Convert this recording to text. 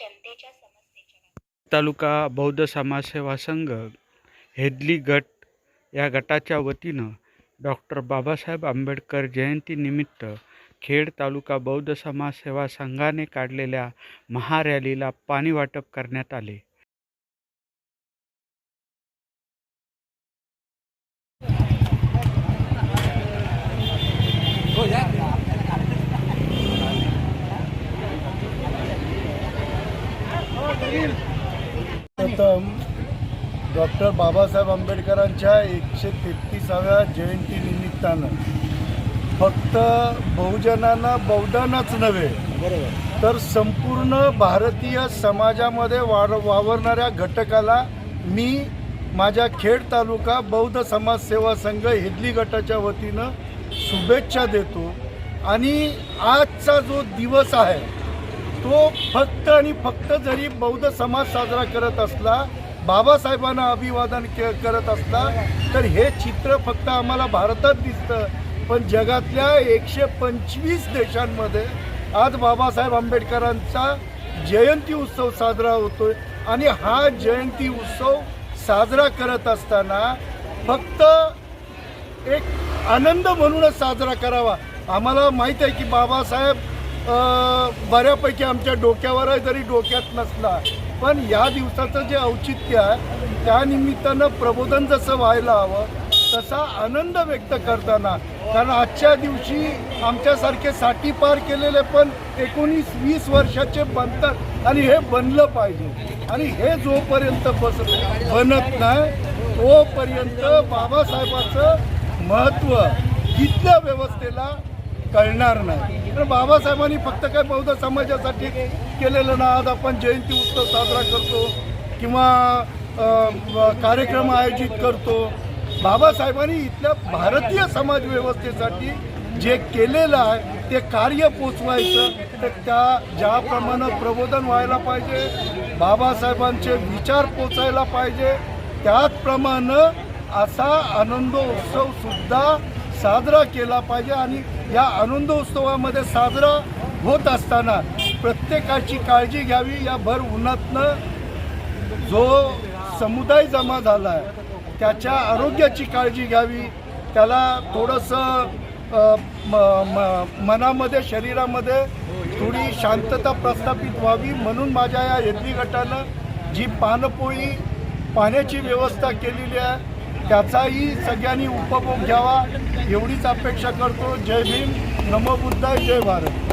जनतेच्या समस्येच्या तालुका बौद्ध समाजसेवा संघ हेदली गट या गटाच्या वतीनं डॉक्टर बाबासाहेब आंबेडकर जयंतीनिमित्त खेड तालुका बौद्ध समाजसेवा संघाने काढलेल्या महारॅलीला पाणी वाटप करण्यात आले. प्रथम डॉक्टर बाबासाहेब आंबेडकरांच्या एकशे तेहतीसाव्या जयंतीनिमित्तानं फक्त बहुजनांना बौद्धांनाच नव्हे तर संपूर्ण भारतीय समाजामध्ये वाढ वावरणाऱ्या घटकाला मी माझ्या खेड तालुका बौद्ध समाज सेवा संघ हेदली गटाच्या वतीनं शुभेच्छा देतो. आणि आजचा जो दिवस आहे तो फक्त आणि फक्त जरी बौद्ध समाज साजरा करत असला बाबासाहेबांना अभिवादन के करत असला तर हे चित्र फक्त आम्हाला भारतात दिसतं. पण जगातल्या एकशे पंचवीस देशांमध्ये आज बाबासाहेब आंबेडकरांचा जयंती उत्सव साजरा होतोय. आणि हा जयंती उत्सव साजरा करत असताना फक्त एक आनंद म्हणूनच साजरा करावा. आम्हाला माहीत आहे की बाबासाहेब बऱ्यापैकी आमच्या डोक्यावर आहे जरी डोक्यात नसला पण या दिवसाचं जे औचित्य आहे त्यानिमित्तानं प्रबोधन जसं व्हायला हवं तसा आनंद व्यक्त करताना कारण आजच्या दिवशी आमच्यासारखे साठी पार केलेले पण एकोणीस वीस वर्षाचे बनतात आणि हे बनलं पाहिजे. आणि हे जोपर्यंत बस बनत नाही तोपर्यंत बाबासाहेबाचं महत्त्व इथल्या व्यवस्थेला कळणार नाही. तर बाबासाहेबांनी फक्त काय बौद्ध समाजासाठी केलेलं ना आज आपण जयंती उत्सव साजरा करतो किंवा कार्यक्रम आयोजित करतो. बाबासाहेबांनी इथल्या भारतीय समाज व्यवस्थेसाठी जे केलेलं आहे ते कार्य पोचवायचं. तर त्या ज्याप्रमाणे प्रबोधन व्हायला पाहिजे बाबासाहेबांचे विचार पोचायला पाहिजे त्याचप्रमाणे असा आनंदोत्सवसुद्धा साजरा केला पाहिजे आणि या आनंदोत्सवामध्ये साजरा होत असताना प्रत्येकाची काळजी घ्यावी. या भर उन्हातनं जो समुदाय जमा झाला आहे त्याच्या आरोग्याची काळजी घ्यावी. त्याला थोडंसं म, म, मनामध्ये शरीरामध्ये थोडी शांतता प्रस्थापित व्हावी. म्हणून माझ्या या हेदली गटानं जी पानपोळी पाण्याची व्यवस्था केलेली आहे त्याचाही सगळ्यांनी उपभोग घ्यावा. एवढीच अपेक्षा करतो. जय भीम. नमो बुद्धाय जय भारत.